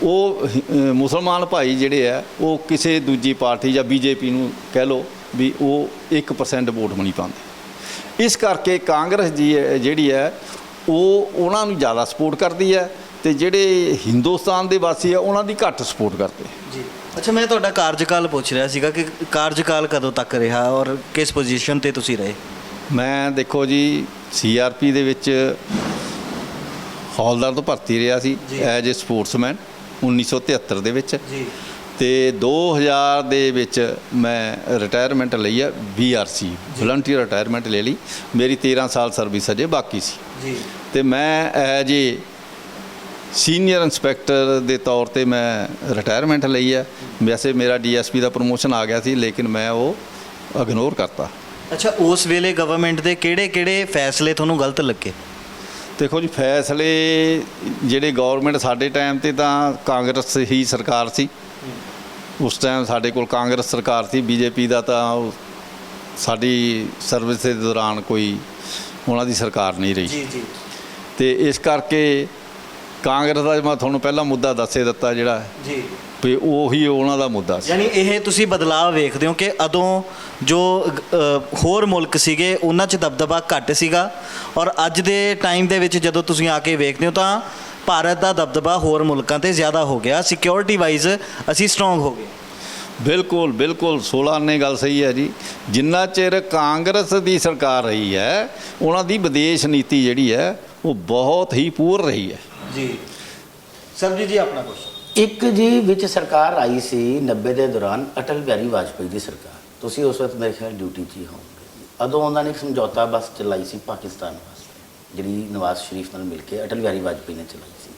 B: ਉਹ ਮੁਸਲਮਾਨ ਭਾਈ ਜਿਹੜੇ ਆ ਉਹ ਕਿਸੇ ਦੂਜੀ ਪਾਰਟੀ ਜਾਂ ਬੀਜੇਪੀ ਨੂੰ ਕਹਿ ਲੋ ਵੀ ਉਹ 1% ਵੋਟ ਨਹੀਂ ਪਾਉਂਦੇ। ਇਸ ਕਰਕੇ ਕਾਂਗਰਸ ਜੀ ਜਿਹੜੀ ਹੈ ਉਹ ਉਹਨਾਂ ਨੂੰ ਜ਼ਿਆਦਾ ਸਪੋਰਟ ਕਰਦੀ ਹੈ ਤੇ ਜਿਹੜੇ ਹਿੰਦੁਸਤਾਨ ਦੇ ਵਾਸੀ ਆ ਉਹਨਾਂ ਦੀ ਘੱਟ ਸਪੋਰਟ ਕਰਦੇ
A: ਜੀ। ਅੱਛਾ ਮੈਂ ਤੁਹਾਡਾ ਕਾਰਜਕਾਲ ਪੁੱਛ ਰਿਹਾ ਸੀਗਾ ਕਿ ਕਾਰਜਕਾਲ ਕਦੋਂ ਤੱਕ ਰਿਹਾ ਔਰ ਕਿਸ ਪੋਜੀਸ਼ਨ ਤੇ ਤੁਸੀਂ ਰਹੇ?
B: ਮੈਂ ਦੇਖੋ ਜੀ ਸੀਆਰਪੀ ਦੇ ਵਿੱਚ ਹੌਲਦਾਰ ਤੋਂ ਭਰਤੀ ਰਿਹਾ ਸੀ। ਐਜ ਅ ਸਪੋਰਟਸਮੈਨ 1973 ਦੇ ਵਿੱਚ।
A: ਜੀ।
B: ਤੇ 2000 ਦੇ ਵਿੱਚ ਮੈਂ ਰਿਟਾਇਰਮੈਂਟ ਲਈ ਹੈ ਬੀਆਰਸੀ ਵਲੰਟੀਅਰ ਰਿਟਾਇਰਮੈਂਟ ਲੈ ਲਈ। ਮੇਰੀ 13 ਸਾਲ ਸਰਵਿਸ ਅਜੇ ਬਾਕੀ ਸੀ।
A: ਜੀ।
B: ਤੇ ਮੈਂ ਐਜ ਏ ਸੀਨੀਅਰ ਇੰਸਪੈਕਟਰ ਦੇ ਤੌਰ ਤੇ ਮੈਂ ਰਿਟਾਇਰਮੈਂਟ ਲਈ ਹੈ ਵੈਸੇ ਮੇਰਾ ਡੀਐਸਪੀ ਦਾ ਪ੍ਰਮੋਸ਼ਨ ਆ ਗਿਆ ਸੀ ਲੇਕਿਨ ਮੈਂ ਉਹ ਇਗਨੋਰ ਕਰਤਾ।
A: ਅੱਛਾ ਉਸ ਵੇਲੇ ਗਵਰਨਮੈਂਟ ਦੇ ਕਿਹੜੇ ਕਿਹੜੇ ਫੈਸਲੇ ਤੁਹਾਨੂੰ ਗਲਤ ਲੱਗੇ?
B: ਦੇਖੋ ਜੀ ਫੈਸਲੇ ਜਿਹੜੇ ਗਵਰਨਮੈਂਟ ਸਾਡੇ ਟਾਈਮ ਤੇ ਤਾਂ ਕਾਂਗਰਸ ਹੀ ਸਰਕਾਰ ਸੀ। ਉਸ ਟਾਈਮ ਸਾਡੇ ਕੋਲ ਕਾਂਗਰਸ ਸਰਕਾਰ ਸੀ ਬੀਜੇਪੀ ਦਾ ਤਾਂ ਸਾਡੀ ਸਰਵਿਸ ਦੇ ਦੌਰਾਨ ਕੋਈ ਉਹਨਾਂ ਦੀ ਸਰਕਾਰ ਨਹੀਂ ਰਹੀ।
A: ਜੀ
B: ਤੇ ਇਸ ਕਰਕੇ ਕਾਂਗਰਸ ਦਾ ਮੈਂ ਤੁਹਾਨੂੰ ਪਹਿਲਾ ਮੁੱਦਾ ਦੱਸੇ ਦਿੱਤਾ ਜਿਹੜਾ।
A: ਜੀ।
B: ਵੀ ਉਹੀ ਉਹਨਾਂ ਦਾ ਮੁੱਦਾ ਸੀ।
A: ਯਾਨੀ ਇਹ ਤੁਸੀਂ ਬਦਲਾਅ ਵੇਖਦੇ ਹੋ ਕਿ ਅਦੋਂ ਜੋ ਅ, ਹੋਰ ਮੁਲਕ ਸੀਗੇ ਉਹਨਾਂ 'ਚ ਦਬਦਬਾ ਘੱਟ ਸੀਗਾ ਔਰ ਅੱਜ ਦੇ ਟਾਈਮ ਦੇ ਵਿੱਚ ਜਦੋਂ ਤੁਸੀਂ ਆ ਕੇ ਵੇਖਦੇ ਹੋ ਤਾਂ ਭਾਰਤ ਦਾ ਦਬਦਬਾ ਹੋਰ ਮੁਲਕਾਂ ਤੇ ਜ਼ਿਆਦਾ ਹੋ ਗਿਆ। ਸਿਕਿਉਰਿਟੀ ਵਾਈਜ਼ ਅਸੀਂ ਸਟਰੋਂਗ ਹੋ ਗਏ।
B: ਬਿਲਕੁਲ ਬਿਲਕੁਲ 16 ਨੇ ਗੱਲ ਸਹੀ ਹੈ ਜੀ। ਜਿੰਨਾ ਚਿਰ ਕਾਂਗਰਸ ਦੀ ਸਰਕਾਰ ਰਹੀ ਹੈ ਉਹਨਾਂ ਦੀ ਵਿਦੇਸ਼ ਨੀਤੀ ਜਿਹੜੀ ਹੈ ਉਹ ਬਹੁਤ ਹੀ ਪੂਰ ਰਹੀ ਹੈ।
A: ਜੀ। ਸਰਬਜੀਤ ਜੀ ਆਪਣਾ ਕੁਝ
C: ਇੱਕ ਜੀ ਵਿੱਚ ਸਰਕਾਰ ਆਈ ਸੀ 90 ਦੇ ਦੌਰਾਨ ਅਟਲ ਬਿਹਾਰੀ ਵਾਜਪੇਈ ਦੀ ਸਰਕਾਰ। ਤੁਸੀਂ ਉਸ ਵਕਤ ਮੇਰੇ ਖਿਆਲ ਡਿਊਟੀ 'ਚ ਹੀ ਹੋਵੋਗੇ। ਅਦੋਂ ਉਹਨਾਂ ਨੇ ਇੱਕ ਸਮਝੌਤਾ ਬਸ ਚਲਾਈ ਸੀ ਪਾਕਿਸਤਾਨ ਵਾਸਤੇ। ਜਿਹੜੀ ਨਵਾਜ਼ ਸ਼ਰੀਫ ਨਾਲ ਮਿਲ ਕੇ ਅਟਲ ਬਿਹਾਰੀ ਵਾਜਪੇਈ ਨੇ ਚਲਾਈ ਸੀ।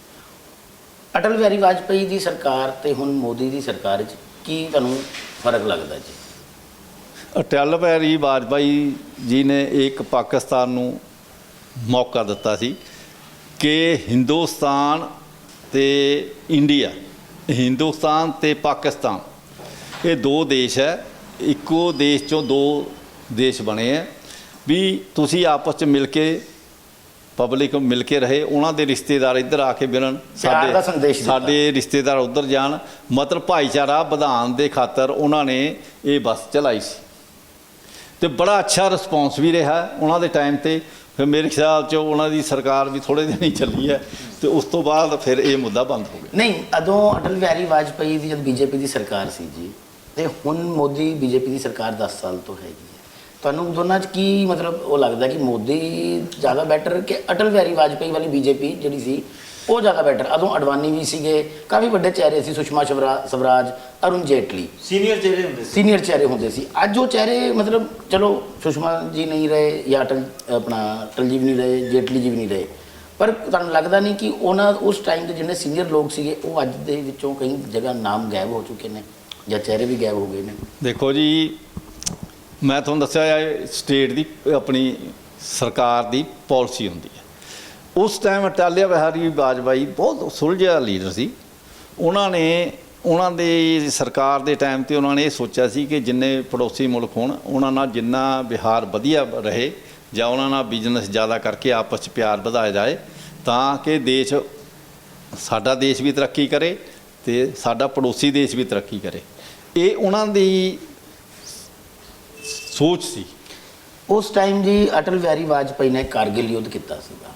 C: ਅਟਲ ਬਿਹਾਰੀ ਵਾਜਪੇਈ ਦੀ ਸਰਕਾਰ ਤੇ ਹੁਣ ਮੋਦੀ ਦੀ ਸਰਕਾਰ 'ਚ ਕੀ ਤੁਹਾਨੂੰ ਫ਼ਰਕ ਲੱਗਦਾ ਜੀ?
B: ਅਟਲ ਬਿਹਾਰੀ ਵਾਜਪਾਈ ਜੀ ਨੇ ਇੱਕ ਪਾਕਿਸਤਾਨ ਨੂੰ ਮੌਕਾ ਦਿੱਤਾ ਸੀ ਕਿ ਹਿੰਦੁਸਤਾਨ ਤੇ ਇੰਡੀਆ ਹਿੰਦੁਸਤਾਨ ਤੇ ਪਾਕਿਸਤਾਨ। ਇਹ ਦੋ ਦੇਸ਼ ਹੈ। ਇੱਕੋ ਦੇਸ਼ ਚੋਂ ਦੋ ਦੇਸ਼ ਬਣੇ ਹੈ। ਵੀ ਤੁਸੀਂ ਆਪਸ ਚ ਮਿਲ ਕੇ ਪਬਲਿਕ ਮਿਲ ਕੇ ਰਹੇ ਉਹਨਾਂ ਦੇ ਰਿਸ਼ਤੇਦਾਰ ਇੱਧਰ ਆ ਕੇ ਮਿਲਣ
C: ਦਿੱਤਾ।
B: ਸਾਡੇ ਰਿਸ਼ਤੇਦਾਰ ਉੱਧਰ ਜਾਣ। ਮਤਲਬ ਭਾਈਚਾਰਾ ਵਧਾਉਣ ਦੇ ਖਾਤਰ ਉਹਨਾਂ ਨੇ ਇਹ ਬੱਸ ਚਲਾਈ ਸੀ। ਤੇ ਬੜਾ ਅੱਛਾ ਰਿਸਪੌਂਸ ਵੀ ਰਿਹਾ ਉਹਨਾਂ ਦੇ ਟਾਈਮ ਤੇ। ਫਿਰ ਮੇਰੇ ਖਿਆਲ ਚ ਉਹਨਾਂ ਦੀ ਸਰਕਾਰ ਵੀ ਥੋੜੇ ਦਿਨ ਹੀ ਚੱਲੀ ਹੈ ਤੇ ਉਸ ਤੋਂ ਬਾਅਦ ਫਿਰ ਇਹ ਮੁੱਦਾ ਬੰਦ ਹੋ ਗਿਆ।
C: ਨਹੀਂ, ਅਦੋਂ ਅਟਲ ਬਿਹਾਰੀ ਵਾਜਪੇਈ ਦੀ ਜਦ ਬੀਜੇਪੀ ਦੀ ਸਰਕਾਰ ਸੀ ਜੀ, ਤੇ ਹੁਣ ਮੋਦੀ ਬੀਜੇਪੀ ਦੀ ਸਰਕਾਰ 10 ਸਾਲ ਤੋਂ ਹੈਗੀ ਹੈ। ਤੁਹਾਨੂੰ ਦੋਨਾਂ 'ਚ ਕੀ ਮਤਲਬ ਉਹ ਲੱਗਦਾ ਕਿ ਮੋਦੀ ਜ਼ਿਆਦਾ ਬੈਟਰ ਕਿ ਅਟਲ ਬਿਹਾਰੀ ਵਾਜਪੇਈ ਵਾਲੀ ਬੀਜੇਪੀ ਜਿਹੜੀ ਸੀ ਉਹ ਜ਼ਿਆਦਾ ਬੈਟਰ ਅਦੋਂ ਅਡਵਾਨੀ ਵੀ ਸੀਗੇ ਕਾਫੀ ਵੱਡੇ ਚਿਹਰੇ ਸੀ ਸੁਸ਼ਮਾ ਸ਼ਵਰਾ- ਸਵਰਾਜ ਅਰੁਣ ਜੇਟਲੀ।
A: ਸੀਨੀਅਰ ਜਿਹੜੇ ਹੁੰਦੇ ਸੀ।
C: ਸੀਨੀਅਰ ਚਿਹਰੇ ਹੁੰਦੇ ਸੀ। ਅੱਜ ਉਹ ਚਿਹਰੇ ਮਤਲਬ ਚਲੋ ਸੁਸ਼ਮਾ ਜੀ ਨਹੀਂ ਰਹੇ ਜਾਂ ਅਟਲ ਆਪਣਾ ਅਟਲ ਜੀ ਵੀ ਨਹੀਂ ਰਹੇ ਜੇਟਲੀ ਜੀ ਵੀ ਨਹੀਂ ਰਹੇ। ਪਰ ਤੁਹਾਨੂੰ ਲੱਗਦਾ ਨਹੀਂ ਕਿ ਉਹਨਾਂ ਉਸ ਟਾਈਮ ਦੇ ਜਿਹੜੇ ਸੀਨੀਅਰ ਲੋਕ ਸੀਗੇ ਉਹ ਅੱਜ ਦੇ ਵਿੱਚੋਂ ਕਈ ਜਗ੍ਹਾ ਨਾਮ ਗਾਇਬ ਹੋ ਚੁੱਕੇ ਨੇ ਜਾਂ ਚਿਹਰੇ ਵੀ ਗਾਇਬ ਹੋ ਗਏ ਨੇ?
B: ਦੇਖੋ ਜੀ ਮੈਂ ਤੁਹਾਨੂੰ ਦੱਸਿਆ ਹੈ ਸਟੇਟ ਦੀ ਆਪਣੀ ਸਰਕਾਰ ਦੀ ਪਾਲਿਸੀ ਹੁੰਦੀ ਹੈ। ਉਸ ਟਾਈਮ ਅਟਾਲਿਆ ਬਿਹਾਰੀ ਵਾਜਪਾਈ ਬਹੁਤ ਸੁਲਝਿਆ ਲੀਡਰ ਸੀ। ਉਹਨਾਂ ਨੇ, ਉਹਨਾਂ ਦੇ ਸਰਕਾਰ ਦੇ ਟਾਈਮ ਤੇ ਉਹਨਾਂ ਨੇ ਇਹ ਸੋਚਿਆ ਸੀ ਕਿ ਜਿੰਨੇ ਪੜੋਸੀ ਮੁਲਕ ਹੋਣ, ਉਹਨਾਂ ਨਾਲ ਜਿੰਨਾ ਬਿਹਾਰ ਵਧੀਆ ਰਹੇ ਜਾਂ ਉਹਨਾਂ ਨਾਲ ਬਿਜ਼ਨਸ ਜ਼ਿਆਦਾ ਕਰਕੇ ਆਪਸ 'ਚ ਪਿਆਰ ਵਧਾਇਆ ਜਾਏ, ਤਾਂ ਕਿ ਦੇਸ਼, ਸਾਡਾ ਦੇਸ਼ ਵੀ ਤਰੱਕੀ ਕਰੇ ਤੇ ਸਾਡਾ ਪੜੋਸੀ ਦੇਸ਼ ਵੀ ਤਰੱਕੀ ਕਰੇ। ਇਹ ਉਹਨਾਂ ਦੀ ਸੋਚ ਸੀ।
C: ਉਸ ਟਾਈਮ ਜੀ ਅਟਲ ਬਿਹਾਰੀ ਵਾਜਪਾਈ ਨੇ ਕਾਰਗਿਲ ਯੁੱਧ ਕੀਤਾ ਸੀਗਾ।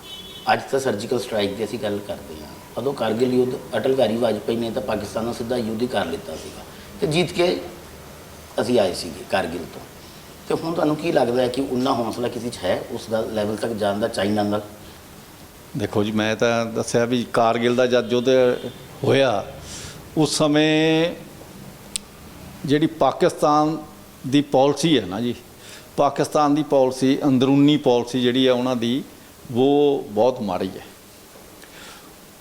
C: ਅੱਜ ਤਾਂ ਸਰਜੀਕਲ ਸਟ੍ਰਾਈਕ ਦੀ ਅਸੀਂ ਗੱਲ ਕਰਦੇ ਹਾਂ। ਉਦੋਂ ਕਾਰਗਿਲ ਯੁੱਧ ਅਟਲ ਬਿਹਾਰੀ ਵਾਜਪਾਈ ਨੇ ਤਾਂ ਪਾਕਿਸਤਾਨ ਨਾਲ ਸਿੱਧਾ ਯੁੱਧ ਹੀ ਕਰ ਲਿੱਤਾ ਸੀਗਾ। ਤੇ ਜਿੱਤ ਕੇ ਅਸੀਂ ਆਏ ਸੀਗੇ ਕਾਰਗਿਲ ਤੋਂ। ਤੇ ਹੁਣ ਤੁਹਾਨੂੰ ਕੀ ਲੱਗਦਾ ਹੈ ਕਿ ਉਨਾ ਹੌਸਲਾ ਕਿਸੇ 'ਚ ਹੈ? ਉਸ ਦਾ ਲੈਵਲ ਤੱਕ ਜਾਣ ਦਾ, ਚਾਈਨਾ ਨਾਲ
B: ਦੇਖੋ ਜੀ, ਮੈਂ ਤਾਂ ਦੱਸਿਆ ਵੀ ਕਾਰਗਿਲ ਦਾ ਜਦ ਯੁੱਧ ਹੋਇਆ, ਉਸ ਸਮੇਂ ਜਿਹੜੀ ਪਾਕਿਸਤਾਨ ਦੀ ਪਾਲਿਸੀ ਹੈ ਨਾ ਜੀ, ਪਾਕਿਸਤਾਨ ਦੀ ਪਾਲਿਸੀ, ਅੰਦਰੂਨੀ ਪਾਲਿਸੀ ਜਿਹੜੀ ਹੈ ਉਹਨਾਂ ਦੀ ਉਹ ਬਹੁਤ ਮਾੜੀ ਹੈ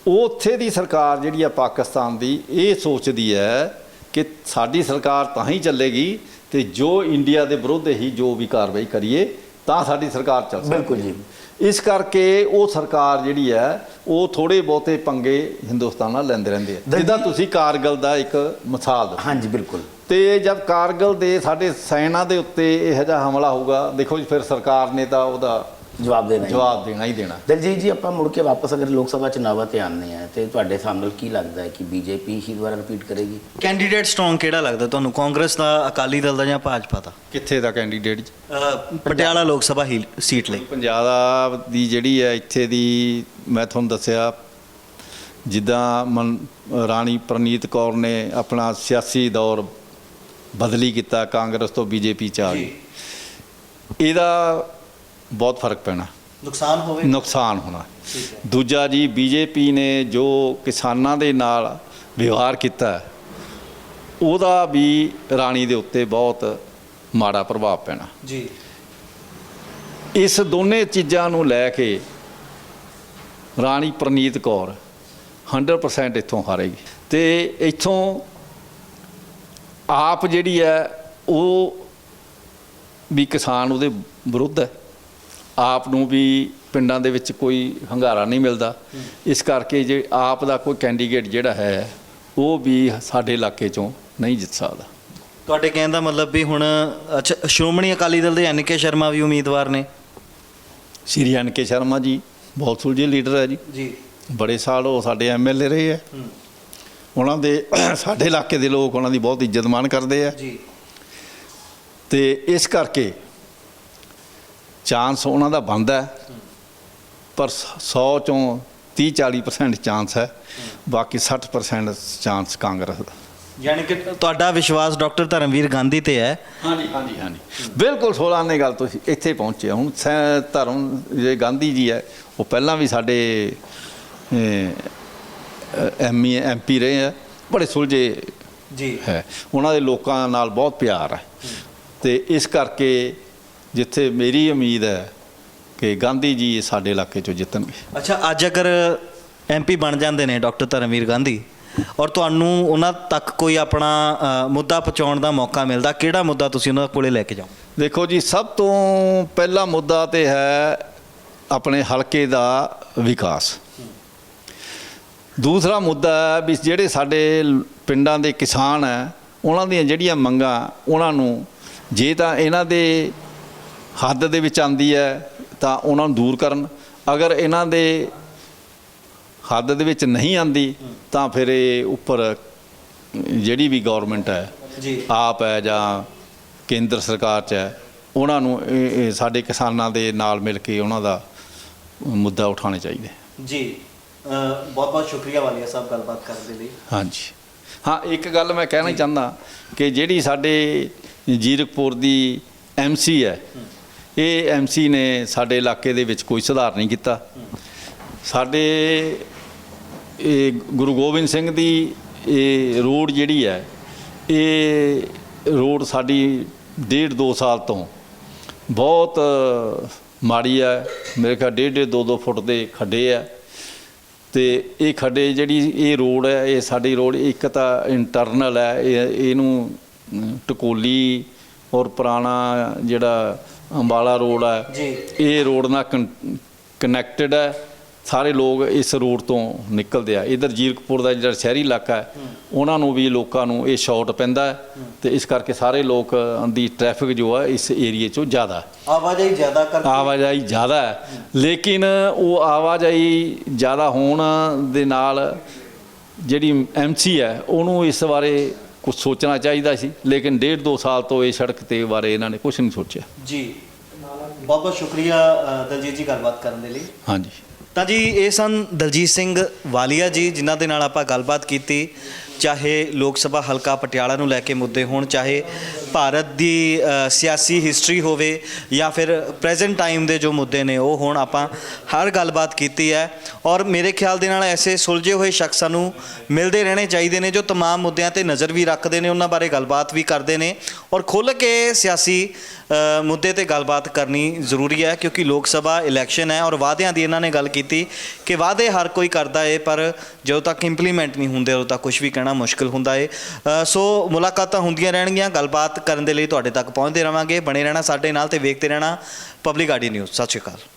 B: ਉਹ ਉੱਥੇ ਦੀ ਸਰਕਾਰ ਜਿਹੜੀ ਹੈ ਪਾਕਿਸਤਾਨ ਦੀ ਇਹ ਸੋਚਦੀ ਹੈ ਕਿ ਸਾਡੀ ਸਰਕਾਰ ਤਾਂ ਹੀ ਚੱਲੇਗੀ ਤੇ ਜੋ ਇੰਡੀਆ ਦੇ ਵਿਰੁੱਧ ਹੀ ਜੋ ਵੀ ਕਾਰਵਾਈ ਕਰੀਏ ਤਾਂ ਸਾਡੀ ਸਰਕਾਰ ਚੱਲ ਸਕਦੀ
C: ਬਿਲਕੁਲ ਜੀ
B: ਇਸ ਕਰਕੇ ਉਹ ਸਰਕਾਰ ਜਿਹੜੀ ਹੈ ਉਹ ਥੋੜੇ ਬਹੁਤੇ ਪੰਗੇ ਹਿੰਦੁਸਤਾਨ ਨਾਲ ਲੈਂਦੇ ਰਹਿੰਦੇ ਆ ਜਿੱਦਾਂ ਤੁਸੀਂ ਕਾਰਗਲ ਦਾ ਇੱਕ ਮਿਸਾਲ ਦਿੱਤੀ
C: ਹਾਂਜੀ ਬਿਲਕੁਲ
B: ਤੇ ਜਦ ਕਾਰਗਲ ਦੇ ਸਾਡੇ ਸੈਨਾ ਦੇ ਉੱਤੇ ਇਹੋ ਜਿਹਾ ਹਮਲਾ ਹੋਊਗਾ ਦੇਖੋ ਜੀ ਫਿਰ ਸਰਕਾਰ ਨੇ ਤਾਂ ਉਹਦਾ
C: ਜਵਾਬ ਦੇਣਾ ਹੀ।
B: ਜਵਾਬ ਦੇਣਾ ਹੀ ਦੇਣਾ।
C: ਦਲਜੀਤ ਜੀ ਆਪਾਂ ਮੁੜ ਕੇ ਵਾਪਸ ਅਗਰ ਲੋਕ ਸਭਾ ਚੁਣਾਵਾਂ ਤੇ ਆਉਂਦੇ ਆ ਤੇ ਤੁਹਾਡੇ ਸਾਹਮਣੇ ਕੀ ਲੱਗਦਾ ਹੈ ਕਿ ਬੀਜੇਪੀ ਹੀ ਦੁਬਾਰਾ ਰਿਪੀਟ ਕਰੇਗੀ?
A: ਕੈਂਡੀਡੇਟ ਸਟਰੋਂਗ ਕਿਹੜਾ ਲੱਗਦਾ ਤੁਹਾਨੂੰ? ਕਾਂਗਰਸ ਦਾ ਅਕਾਲੀ ਦਲ ਦਾ ਜਾਂ ਭਾਜਪਾ ਦਾ?
B: ਕਿੱਥੇ ਦਾ ਕੈਂਡੀਡੇਟ ਜੀ?
A: ਅਹ, ਪਟਿਆਲਾ ਲੋਕ ਸਭਾ ਹੀ ਸੀਟ ਲਈ।
B: ਪੰਜਾਬ ਦੀ ਜਿਹੜੀ ਹੈ ਇੱਥੇ ਦੀ ਮੈਂ ਤੁਹਾਨੂੰ ਦੱਸਿਆ ਜਿੱਦਾਂ ਮਨ ਰਾਣੀ ਪ੍ਰਨੀਤ ਕੌਰ ਨੇ ਆਪਣਾ ਸਿਆਸੀ ਦੌਰ ਬਦਲੀ ਕੀਤਾ ਕਾਂਗਰਸ ਤੋਂ ਬੀਜੇਪੀ ਚ ਆ ਗਈ ਇਹਦਾ ਬਹੁਤ ਫ਼ਰਕ ਪੈਣਾ।
A: ਨੁਕਸਾਨ ਹੋਵੇ?
B: ਨੁਕਸਾਨ ਹੋਣਾ। ਦੂਜਾ ਜੀ ਬੀਜੇਪੀ ਨੇ ਜੋ ਕਿਸਾਨਾਂ ਦੇ ਨਾਲ ਵਿਵਹਾਰ ਕੀਤਾ ਉਹਦਾ ਵੀ ਰਾਣੀ ਦੇ ਉੱਤੇ ਬਹੁਤ ਮਾੜਾ ਪ੍ਰਭਾਵ ਪੈਣਾ।
A: ਜੀ।
B: ਇਸ ਦੋਨੇ ਚੀਜ਼ਾਂ ਨੂੰ ਲੈ ਕੇ ਰਾਣੀ ਪ੍ਰਨੀਤ ਕੌਰ 100% ਇੱਥੋਂ ਹਾਰੇਗੀ। ਤੇ ਇੱਥੋਂ ਆਪ ਜਿਹੜੀ ਹੈ ਉਹ ਵੀ ਕਿਸਾਨ ਉਹਦੇ ਵਿਰੁੱਧ ਹੈ। ਆਪ ਨੂੰ ਵੀ ਪਿੰਡਾਂ ਦੇ ਵਿੱਚ ਕੋਈ ਹੰਗਾਰਾ ਨਹੀਂ ਮਿਲਦਾ। ਇਸ ਕਰਕੇ ਜੇ ਆਪ ਦਾ ਕੋਈ ਕੈਂਡੀਡੇਟ ਜਿਹੜਾ ਹੈ ਉਹ ਵੀ ਸਾਡੇ ਇਲਾਕੇ ਚੋਂ ਨਹੀਂ ਜਿੱਤ ਸਕਦਾ।
A: ਤੁਹਾਡੇ ਕਹਿਣ ਦਾ ਮਤਲਬ ਵੀ ਹੁਣ ਅੱਛਾ ਸ਼੍ਰੋਮਣੀ ਅਕਾਲੀ ਦਲ ਦੇ ਐਨ ਕੇ ਸ਼ਰਮਾ ਵੀ ਉਮੀਦਵਾਰ ਨੇ।
B: ਸ਼੍ਰੀ ਐਨ ਕੇ ਸ਼ਰਮਾ ਜੀ ਬਹੁਤ ਸੁਲਝੇ ਲੀਡਰ ਹੈ ਜੀ।
A: ਜੀ।
B: ਬੜੇ ਸਾਲ ਉਹ ਸਾਡੇ ਐਮਐਲਏ ਰਹੇ ਆ ਉਹਨਾਂ ਦੇ <clears throat> ਸਾਡੇ ਇਲਾਕੇ ਦੇ ਲੋਕ ਉਹਨਾਂ ਦੀ ਬਹੁਤ ਇੱਜ਼ਤ ਮਾਣ ਕਰਦੇ ਆ
A: ਜੀ।
B: ਤੇ ਇਸ ਕਰਕੇ ਚਾਂਸ ਉਹਨਾਂ ਦਾ ਬਣਦਾ ਹੈ। ਪਰ 100 ਚੋਂ 30 40% ਚਾਂਸ ਹੈ। ਬਾਕੀ 60% ਚਾਂਸ ਕਾਂਗਰਸ ਦਾ।
A: ਯਾਨੀ ਕਿ ਤੁਹਾਡਾ ਵਿਸ਼ਵਾਸ ਡਾਕਟਰ ਧਰਮਵੀਰ ਗਾਂਧੀ ਤੇ ਹੈ।
B: ਹਾਂਜੀ ਹਾਂਜੀ ਹਾਂਜੀ। ਬਿਲਕੁਲ 16 ਨੇ ਗੱਲ ਤੁਸੀਂ ਇੱਥੇ ਪਹੁੰਚੇ। ਹੁਣ ਸੈ- ਧਰਮ ਜੇ ਗਾਂਧੀ ਜੀ ਹੈ ਉਹ ਪਹਿਲਾਂ ਵੀ ਸਾਡੇ ਐਮਈ ਐਮਪੀ ਰਹੇ ਆ। ਬੜੇ ਸੁਲਝੇ
A: ਜੀ।
B: ਹੈ। ਉਹਨਾਂ ਦੇ ਲੋਕਾਂ ਨਾਲ ਬਹੁਤ ਪਿਆਰ ਹੈ। ਤੇ ਇਸ ਕਰਕੇ ਜਿੱਥੇ ਮੇਰੀ ਉਮੀਦ ਹੈ ਕਿ ਗਾਂਧੀ ਜੀ ਸਾਡੇ ਇਲਾਕੇ ਚੋਂ ਜਿੱਤਣਗੇ।
A: ਅੱਛਾ ਅੱਜ ਅਗਰ ਐਮਪੀ ਬਣ ਜਾਂਦੇ ਨੇ ਡਾਕਟਰ ਧਰਮਵੀਰ ਗਾਂਧੀ ਔਰ ਤੁਹਾਨੂੰ ਉਹਨਾਂ ਤੱਕ ਕੋਈ ਆਪਣਾ ਅ, ਮੁੱਦਾ ਪਹੁੰਚਾਉਣ ਦਾ ਮੌਕਾ ਮਿਲਦਾ ਕਿਹੜਾ ਮੁੱਦਾ ਤੁਸੀਂ ਉਹਨਾਂ ਕੋਲੇ ਲੈ ਕੇ ਜਾਓ
B: ਦੇਖੋ ਜੀ ਸਭ ਤੋਂ ਪਹਿਲਾ ਮੁੱਦਾ ਤੇ ਹੈ ਆਪਣੇ ਹਲਕੇ ਦਾ ਵਿਕਾਸ। ਦੂਸਰਾ ਮੁੱਦਾ ਹੈ ਵੀ ਜਿਹੜੇ ਸਾਡੇ ਲ- ਪਿੰਡਾਂ ਦੇ ਕਿਸਾਨ ਹੈ ਉਹਨਾਂ ਦੀਆਂ ਜਿਹੜੀਆਂ ਮੰਗਾਂ ਉਹਨਾਂ ਨੂੰ ਜੇ ਤਾਂ ਇਹਨਾਂ ਦੇ ਹੱਦ ਦੇ ਵਿੱਚ ਆਂਦੀ ਹੈ ਤਾਂ ਉਹਨਾਂ ਨੂੰ ਦੂਰ ਕਰਨ। ਅਗਰ ਇਹਨਾਂ ਦੇ ਹੱਦ ਦੇ ਵਿੱਚ ਨਹੀਂ ਆਂਦੀ ਤਾਂ ਫਿਰ ਇਹ ਉੱਪਰ ਜਿਹੜੀ ਵੀ ਗਵਰਨਮੈਂਟ ਹੈ
A: ਜੀ।
B: ਆਪ ਹੈ ਜਾਂ ਕੇਂਦਰ ਸਰਕਾਰ ਚ ਹੈ ਉਹਨਾਂ ਨੂੰ ਸਾਡੇ ਕਿਸਾਨਾਂ ਦੇ ਨਾਲ ਮਿਲ ਕੇ ਉਹਨਾਂ ਦਾ ਮੁੱਦਾ ਉਠਾਉਣੇ ਚਾਹੀਦੇ।
A: ਜੀ ਬਹੁਤ ਬਹੁਤ ਸ਼ੁਕਰੀਆ ਵਾਲੀਆ ਸਾਹਿਬ ਗੱਲਬਾਤ ਕਰਨ ਦੇ ਲਈ।
B: ਹਾਂਜੀ। ਹਾਂ ਇੱਕ ਗੱਲ ਮੈਂ ਕਹਿਣਾ ਚਾਹੁੰਦਾ ਕਿ ਜਿਹੜੀ ਸਾਡੇ ਜੀਰਕਪੁਰ ਦੀ ਐਮਸੀ ਹੈ। ਇਹ ਐਮਸੀ ਨੇ ਸਾਡੇ ਇਲਾਕੇ ਦੇ ਵਿੱਚ ਕੋਈ ਸੁਧਾਰ ਨਹੀਂ ਕੀਤਾ। ਸਾਡੇ ਇਹ ਗੁਰੂ ਗੋਬਿੰਦ ਸਿੰਘ ਦੀ ਇਹ ਰੋਡ ਜਿਹੜੀ ਹੈ, ਇਹ ਰੋਡ ਸਾਡੀ ਡੇਢ ਦੋ ਸਾਲ ਤੋਂ ਬਹੁਤ ਮਾੜੀ ਹੈ। ਮੇਰੇ ਖਿਆਲ ਡੇਢ ਡੇਢ ਦੋ ਦੋ ਫੁੱਟ ਦੇ ਖੱਡੇ ਆ ਤੇ ਇਹ ਖੱਡੇ ਜਿਹੜੀ ਇਹ ਰੋਡ ਹੈ, ਇਹ ਸਾਡੀ ਰੋਡ ਇੱਕ ਤਾਂ ਇੰਟਰਨਲ ਹੈ। ਇਹ ਇਹਨੂੰ ਟਕੋਲੀ ਔਰ ਪੁਰਾਣਾ ਜਿਹੜਾ ਅੰਬਾਲਾ ਰੋਡ ਹੈ
A: ਜੀ।
B: ਇਹ ਰੋਡ ਨਾਲ ਕਨੈਕਟਡ ਹੈ ਸਾਰੇ ਲੋਕ ਇਸ ਰੋਡ ਤੋਂ ਨਿਕਲਦੇ ਆ। ਇਧਰ ਜੀਰਕਪੁਰ ਦਾ ਜਿਹੜਾ ਸ਼ਹਿਰੀ ਇਲਾਕਾ ਹੈ ਉਹਨਾਂ ਨੂੰ ਵੀ ਲੋਕਾਂ ਨੂੰ ਇਹ ਸ਼ਾਰਟ ਪੈਂਦਾ ਹੈ। ਤੇ ਇਸ ਕਰਕੇ ਸਾਰੇ ਲੋਕ ਦੀ ਟ੍ਰੈਫਿਕ ਜੋ ਹੈ ਇਸ ਏਰੀਏ 'ਚੋਂ ਜ਼ਿਆਦਾ
A: ਆਵਾਜਾਈ ਜ਼ਿਆਦਾ ਕਰਕੇ।
B: ਆਵਾਜਾਈ ਜ਼ਿਆਦਾ ਹੈ। ਲੇਕਿਨ ਉਹ ਆਵਾਜਾਈ ਜ਼ਿਆਦਾ ਹੋਣ ਦੇ ਨਾਲ ਜਿਹੜੀ ਐਮਸੀ ਹੈ ਉਹਨੂੰ ਇਸ ਬਾਰੇ ਕੁਝ ਸੋਚਣਾ ਚਾਹੀਦਾ ਸੀ। ਲੇਕਿਨ ਡੇਢ ਦੋ ਸਾਲ ਤੋਂ ਇਹ ਸੜਕ ਤੇ ਬਾਰੇ ਇਹਨਾਂ ਨੇ ਕੁਝ ਨਹੀਂ ਸੋਚਿਆ।
A: ਜੀ। ਬਹੁਤ ਬਹੁਤ ਸ਼ੁਕਰੀਆ ਅ, ਦਲਜੀਤ ਜੀ ਗੱਲਬਾਤ ਕਰਨ ਦੇ ਲਈ।
B: ਹਾਂਜੀ।
A: ਤਾਂ ਜੀ ਇਹ ਸਨ ਦਲਜੀਤ ਸਿੰਘ ਵਾਲੀਆ ਜੀ ਜਿਨ੍ਹਾਂ ਦੇ ਨਾਲ ਆਪਾਂ ਗੱਲਬਾਤ ਕੀਤੀ। ਚਾਹੇ ਲੋਕ ਸਭਾ ਹਲਕਾ ਪਟਿਆਲਾ ਨੂੰ ਲੈ ਕੇ ਮੁੱਦੇ ਹੋਣ ਚਾਹੇ ਭਾਰਤ ਦੀ ਅ, ਸਿਆਸੀ ਹਿਸਟਰੀ ਹੋਵੇ ਜਾਂ ਫਿਰ ਪ੍ਰੈਜ਼ੈਂਟ ਟਾਈਮ ਦੇ ਜੋ ਮੁੱਦੇ ਨੇ ਉਹ ਹੋਣ ਆਪਾਂ ਹਰ ਗੱਲਬਾਤ ਕੀਤੀ ਹੈ ਔਰ ਮੇਰੇ ਖਿਆਲ ਦੇ ਨਾਲ ਐਸੇ ਸੁਲਝੇ ਹੋਏ ਸ਼ਖਸਾਂ ਨੂੰ ਮਿਲਦੇ ਰਹਿਣੇ ਚਾਹੀਦੇ ਨੇ ਜੋ तमाम ਮੁੱਦਿਆਂ ਤੇ ਨਜ਼ਰ ਵੀ ਰੱਖਦੇ ਨੇ ਉਹਨਾਂ ਬਾਰੇ ਗੱਲਬਾਤ ਵੀ ਕਰਦੇ ਨੇ ਔਰ ਖੁੱਲ੍ਹ ਕੇ ਸਿਆਸੀ ਅ, ਮੁੱਦੇ ਤੇ ਗੱਲਬਾਤ ਕਰਨੀ ਜ਼ਰੂਰੀ ਹੈ ਕਿਉਂਕਿ ਲੋਕ ਸਭਾ ਇਲੈਕਸ਼ਨ ਹੈ ਔਰ ਵਾਅਦਿਆਂ ਦੀ ਇਹਨਾਂ ਨੇ ਗੱਲ ਕੀਤੀ ਕਿ ਵਾਅਦੇ ਹਰ ਕੋਈ ਕਰਦਾ ਏ ਪਰ ਜਦੋਂ ਤੱਕ ਇੰਪਲੀਮੈਂਟ ਨਹੀਂ ਹੁੰਦੇ ਉਦੋਂ ਤੱਕ ਕੁਝ ਵੀ ਕਹਿਣਾ ਮੁਸ਼ਕਲ ਹੁੰਦਾ ਏ। ਸੋ ਮੁਲਾਕਾਤਾਂ ਹੁੰਦੀਆਂ ਰਹਿਣਗੀਆਂ, ਗੱਲਬਾਤ ਕਰਨ ਦੇ ਲਈ ਤੁਹਾਡੇ ਤੱਕ ਪਹੁੰਚਦੇ ਰਵਾਂਗੇ। ਬਣੇ ਰਹਿਣਾ ਸਾਡੇ ਨਾਲ ਤੇ ਵੇਖਦੇ ਰਹਿਣਾ। ਪਬਲਿਕ ਆਡੀ ਨਿਊਜ਼ ਸਤਿ ਸ਼੍ਰੀ ਅਕਾਲ।